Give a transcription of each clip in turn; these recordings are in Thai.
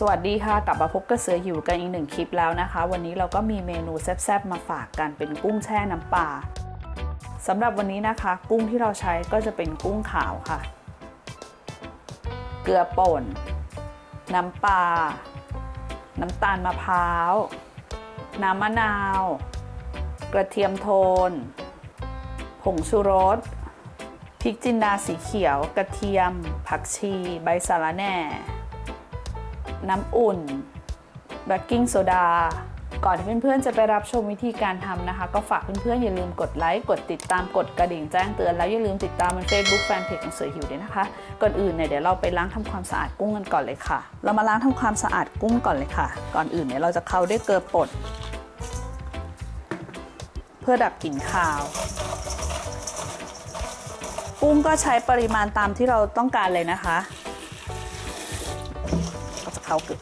สวัสดีค่ะกลับมาพบกับเสือหิวกันอีกหนึ่งคลิปแล้วนะคะ วันนี้เราก็มีเมนูแซ่บๆมาฝากกันเป็นกุ้งแช่น้ำปลาสำหรับวันนี้นะคะ กุ้งที่เราใช้ก็จะเป็นกุ้งขาวค่ะ เกลือป่น น้ำปลา น้ำตาลมะพร้าว น้ำมะนาว กระเทียมโทน ผงชูรสพริกจินดาสีเขียว กระเทียม ผักชี ใบสะระแหน่ น้ำอุ่นเบกกิ้งโซดาก่อนที่เพื่อนๆจะไปรับชมวิธีการทำนะคะ ก็ฝากเพื่อนๆอย่าลืมกดไลค์ กดติดตามกดกระดิ่งแจ้งเตือนแล้วอย่าลืมติดตามบน Facebook Fanpage ของเสือหิวด้วยนะคะ ก่อนอื่นเนี่ยเดี๋ยวเราไปล้างทำความสะอาดกุ้งกันก่อนเลยค่ะ เรามาล้างทำความสะอาดกุ้งก่อนเลยค่ะ ก่อนอื่นเนี่ยเราจะเข้าด้วยเกลือป่นเพื่อดับกลิ่นคาว กุ้งก็ใช้ปริมาณตามที่เราต้องการเลยนะคะ ก็จะเข้าเกลือ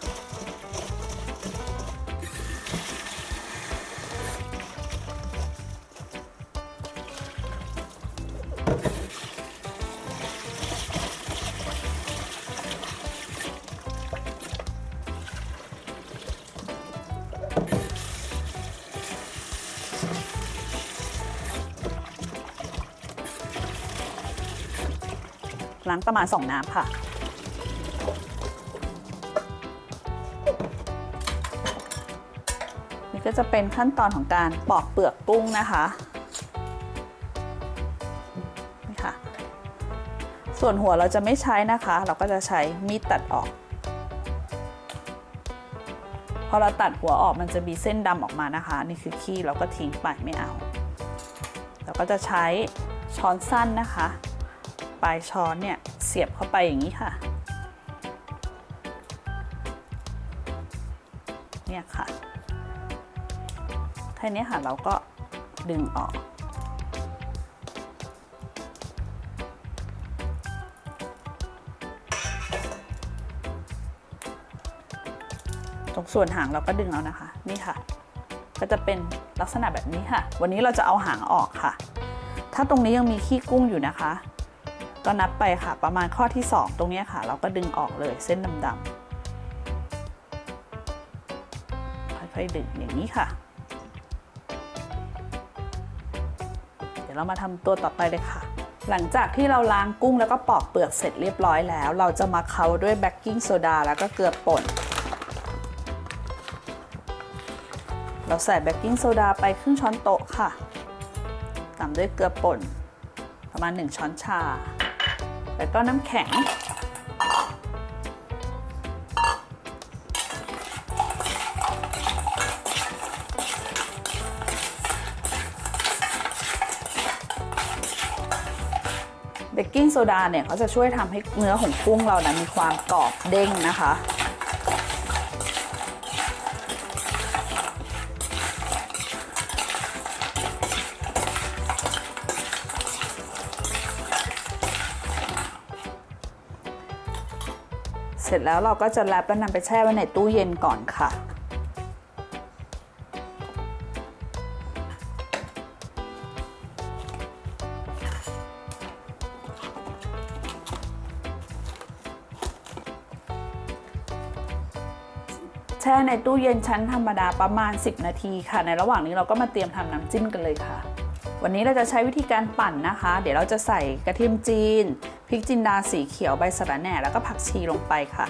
ล้างประมาณ 2 น้ำค่ะ ก็จะเป็นขั้นตอนของการปอกเปลือกกุ้งนะคะนี่ค่ะ ส่วนหัวเราจะไม่ใช้นะคะ เราก็จะใช้มีดตัดออก พอเราตัดหัวออกมันจะมีเส้นดำออกมานะคะ นี่คือขี้เราก็ทิ้งไปไม่เอา เราก็จะใช้ช้อนสั้นนะคะ ปลายช้อนเนี่ยเสียบเข้าไปอย่างนี้ค่ะเนี่ยค่ะ ค่นี้ค่ะเราก็ดึงออก ตรงส่วนหางเราก็ดึงเอานะคะ นี่ค่ะ ก็จะเป็นลักษณะแบบนี้ค่ะ วันนี้เราจะเอาหางออกค่ะ ถ้าตรงนี้ยังมีขี้กุ้งอยู่นะคะ ก็นับไปค่ะ ประมาณข้อที่ 2 ตรงนี้ค่ะ เราก็ดึงออกเลยเส้นดำๆค่อยๆดึงอย่างนี้ค่ะ ดี๋ยวเรามาทำตัวต่อไปเลยค่ะ หลังจากที่เราล้างกุ้งแล้วก็ปอกเปลือกเสร็จเรียบร้อยแล้ว เราจะมาเคาด้วยเบกกิ้งโซดาแล้วก็เกลือป่น เราใส่เบกกิ้งโซดาไปครึ่งช้อนโต๊ะค่ะ ตามด้วยเกลือป่น ประมาณ 1 ช้อนชา แล้วก็น้ำแข็ง กิ้งโซดาเนี่ยเขาจะช่วยทำให้เนื้อของกุ้งเรานะมีความกรอบเด้งนะคะ เสร็จแล้วเราก็จะแรปแล้วนำไปแช่ไว้ในตู้เย็นก่อนค่ะ แช่ในตู้เย็นชั้นธรรมดาประมาณ 10 นาทีค่ะ ในระหว่างนี้เราก็มาเตรียมทำน้ำจิ้มกันเลยค่ะ วันนี้เราจะใช้วิธีการปั่นนะคะ เดี๋ยวเราจะใส่กระเทียมจีนพริกจินดาสีเขียวใบสะระแหน่แล้วก็ผักชีลงไปค่ะ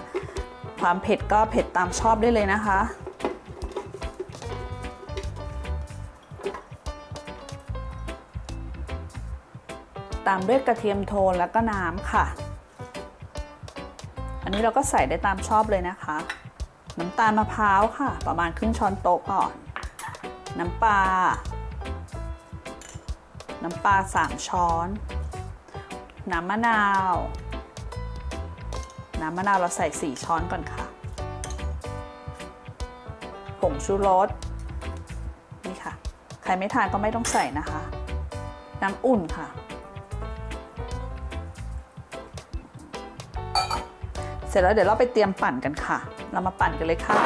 ความเผ็ดก็เผ็ดตามชอบได้เลยนะคะตามด้วยกระเทียมโทนแล้วก็น้ำค่ะ อันนี้เราก็ใส่ได้ตามชอบเลยนะคะ น้ำตาลมะพร้าวค่ะ ประมาณครึ่งช้อนโต๊ะก่อน น้ำปลา น้ำปลา3ช้อน น้ำมะนาว น้ำมะนาวเราใส่4ช้อนก่อนค่ะ ผงชูรส นี่ค่ะ ใครไม่ทานก็ไม่ต้องใส่นะคะ น้ำอุ่นค่ะ สร็จแล้วเดี๋ยวเราไปเตรียมปั่นกันค่ะ เรามาปั่นกันเลยค่ะ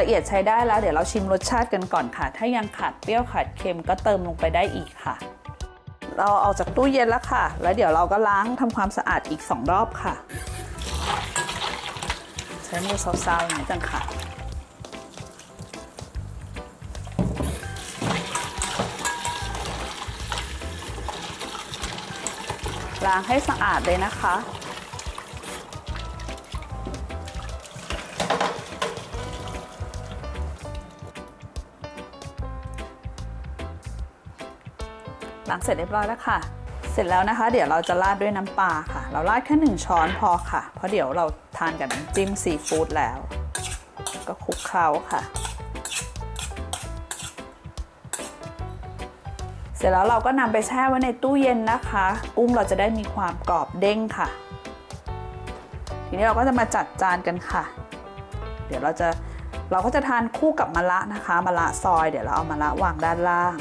ละเอียดใช้ได้แล้วเดี๋ยวเราชิมรสชาติกันก่อนค่ะ ถ้ายังขาดเปรี้ยวขาดเค็มก็เติมลงไปได้อีกค่ะ เราเอาออกจากตู้เย็นแล้วค่ะ แล้วเดี๋ยวเราก็ล้างทำความสะอาดอีก 2 รอบค่ะ ใช้มือซาวๆอย่างนี้กันค่ะ ล้างให้สะอาดเลยนะคะ ล้างเสร็จเรียบร้อยแล้วค่ะ เสร็จแล้วนะคะ เดี๋ยวเราจะราดด้วยน้ำปลาค่ะ เราราดแค่หนึ่งช้อนพอค่ะ เพราะเดี๋ยวเราทานกับน้ำจิ้มซีฟู้ดแล้ว ก็คลุกเคล้าค่ะ เสร็จแล้วเราก็นำไปแช่ไว้ในตู้เย็นนะคะ กุ้งเราจะได้มีความกรอบเด้งค่ะ ทีนี้เราก็จะมาจัดจานกันค่ะ เดี๋ยวเราจะเราก็จะทานคู่กับมะระนะคะมะระซอย เดี๋ยวเราเอามะระวางด้านล่าง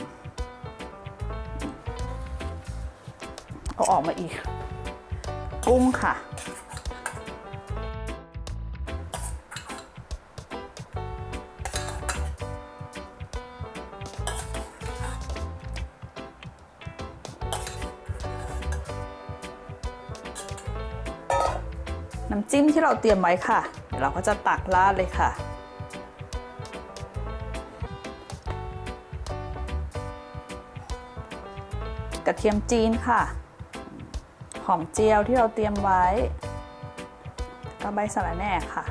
เอาออกมาอีก กุ้งค่ะ น้ำจิ้มที่เราเตรียมไว้ค่ะ เดี๋ยวเราก็จะตักราดเลยค่ะ กระเทียมจีนค่ะ หอมเจียวที่เราเตรียมไว้ก็ใบสะระแหน่ค่ะ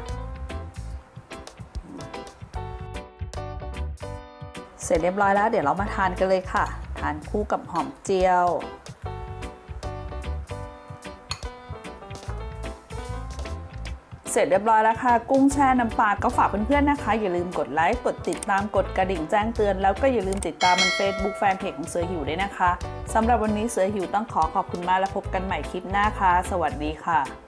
เสร็จเรียบร้อยแล้ว เดี๋ยวเรามาทานกันเลยค่ะ ทานคู่กับหอมเจียว ร็จเรียบร้อยแล้วค่ะ กุ้งแช่น้ำปลาก็ฝากเพื่อนๆนะคะ อย่าลืมกดไลค์ กดติดตาม กดกระดิ่งแจ้งเตือน แล้วก็อย่าลืมติดตามมันเฟซบุ๊กแฟนเพจของเสือหิวด้วยนะคะสำหรับวันนี้เสือหิวต้องขอขอบคุณมากและพบกันใหม่คลิปหน้าค่ะ สวัสดีค่ะ